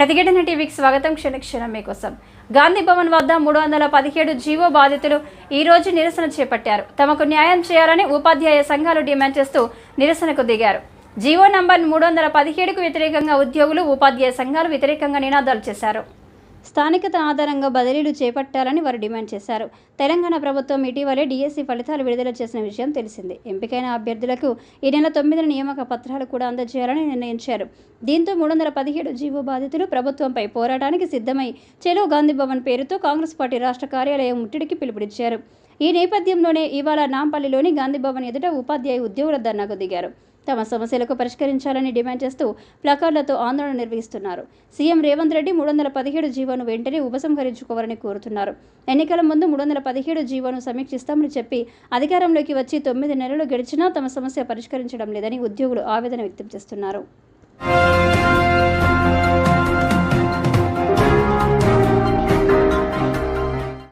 ప్రతిఘటన టీవీకి స్వాగతం. క్షణక్షణం మీకోసం. గాంధీ భవన్ వద్ద మూడు వందల పదిహేడు జీవో బాధితులు ఈ రోజు నిరసన చేపట్టారు. తమకు న్యాయం చేయాలని ఉపాధ్యాయ సంఘాలు డిమాండ్ చేస్తూ నిరసనకు దిగారు. జీవో నంబర్ మూడు వందల పదిహేడుకు వ్యతిరేకంగా ఉద్యోగులు ఉపాధ్యాయ సంఘాలు వ్యతిరేకంగా నినాదాలు చేశారు. స్థానికత ఆధారంగా బదిలీలు చేపట్టాలని వారు డిమాండ్ చేశారు. తెలంగాణ ప్రభుత్వం ఇటీవలే డిఎస్సి ఫలితాలు విడుదల చేసిన విషయం తెలిసింది. ఎంపికైన అభ్యర్థులకు ఈ నెల తొమ్మిదిన నియామక పత్రాలు కూడా అందజేయాలని నిర్ణయించారు. దీంతో మూడు వందల పదిహేడు జీవో బాధితులు ప్రభుత్వంపై పోరాటానికి సిద్ధమై చెలో గాంధీ భవన్ పేరుతో కాంగ్రెస్ పార్టీ రాష్ట్ర కార్యాలయం ముట్టడికి పిలుపునిచ్చారు. ఈ నేపథ్యంలోనే ఇవాళ నాంపల్లిలోని గాంధీ భవన్ ఎదుట ఉపాధ్యాయ ఉద్యోగుల ధర్నాకు దిగారు. తమ సమస్యలకు పరిష్కరించాలని డిమాండ్ చేస్తూ ప్లకార్డులతో ఆందోళన నిర్వహిస్తున్నారు. సీఎం రేవంత్ రెడ్డి మూడు వందల పదిహేడు జీవోను వెంటనే ఉపసంహరించుకోవాలని కోరుతున్నారు. ఎన్నికల ముందు మూడు వందల పదిహేడు జీవోను సమీక్షిస్తామని చెప్పి అధికారంలోకి వచ్చి తొమ్మిది నెలలు గడిచినా తమ సమస్య పరిష్కరించడం లేదని ఉద్యోగులు ఆవేదన వ్యక్తం చేస్తున్నారు.